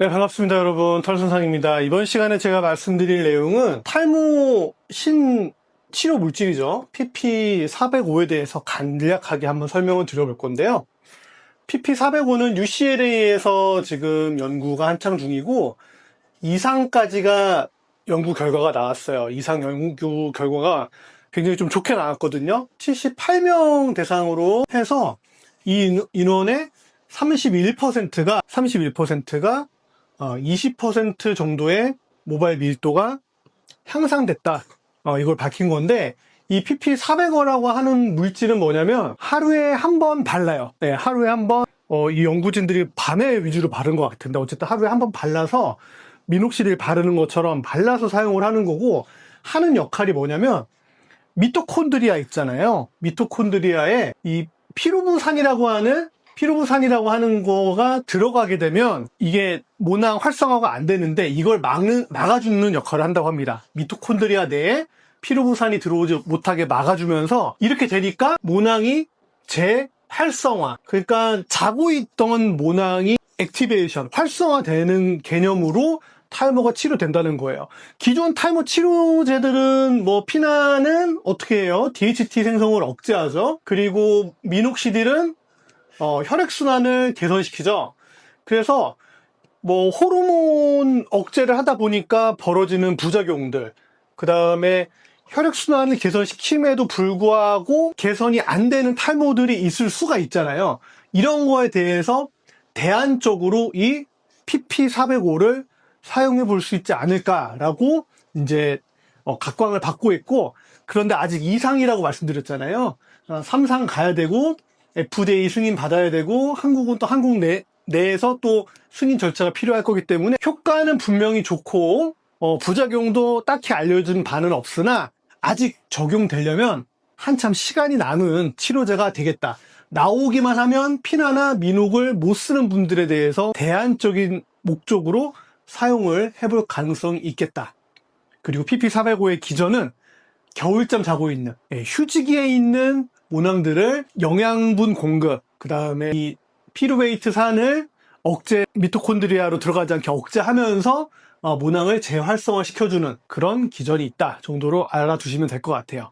네, 반갑습니다, 여러분. 털선상입니다. 이번 시간에 제가 말씀드릴 내용은 탈모 신 치료 물질이죠. PP405에 대해서 간략하게 한번 설명을 드려볼 건데요. PP405는 UCLA에서 지금 연구가 한창 중이고, 이상까지가 연구 결과가 나왔어요. 이상 연구 결과가 굉장히 좀 좋게 나왔거든요. 78명 대상으로 해서 이 인- 인원의 31%가 31%가 어, 20% 정도의 모바일 밀도가 향상됐다. 어, 이걸 밝힌 건데 이 PP400어라고 하는 물질은 뭐냐면 하루에 한 번 발라요. 네, 하루에 한 번. 어, 이 연구진들이 밤에 위주로 바른 것 같은데 어쨌든 하루에 한 번 발라서 미녹시딜 바르는 것처럼 발라서 사용을 하는 거고 하는 역할이 뭐냐면 미토콘드리아 있잖아요. 미토콘드리아에 이 피로부산이라고 하는 피로부산이라고 하는 거가 들어가게 되면 이게 모낭 활성화가 안 되는데 이걸 막는 막아주는 역할을 한다고 합니다. 미토콘드리아 내에 피로부산이 들어오지 못하게 막아주면서 이렇게 되니까 모낭이 재활성화. 그러니까 자고 있던 모낭이 액티베이션, 활성화되는 개념으로 탈모가 치료된다는 거예요. 기존 탈모 치료제들은 뭐 피나는 어떻게 해요? DHT 생성을 억제하죠. 그리고 미녹시딜은 어, 혈액순환을 개선시키죠. 그래서 뭐 호르몬 억제를 하다 보니까 벌어지는 부작용들, 그 다음에 혈액순환을 개선시킴에도 불구하고 개선이 안 되는 탈모들이 있을 수가 있잖아요. 이런 거에 대해서 대안적으로 이 PP405를 사용해 볼 수 있지 않을까라고 이제 어, 각광을 받고 있고 그런데 아직 2상이라고 말씀드렸잖아요. 3상 가야 되고 FDA 승인 받아야 되고 한국은 또 한국 내, 내에서 또 승인 절차가 필요할 거기 때문에 효과는 분명히 좋고 어, 부작용도 딱히 알려진 바는 없으나 아직 적용되려면 한참 시간이 남은 치료제가 되겠다. 나오기만 하면 피나나 미녹을 못 쓰는 분들에 대해서 대안적인 목적으로 사용을 해볼 가능성이 있겠다. 그리고 PP405의 기전은 겨울잠 자고 있는 예, 휴지기에 있는 모낭들을 영양분 공급, 그 다음에 이 피루베이트 산을 억제 미토콘드리아로 들어가지 않게 억제하면서 어, 모낭을 재활성화 시켜주는 그런 기전이 있다 정도로 알아두시면 될 것 같아요.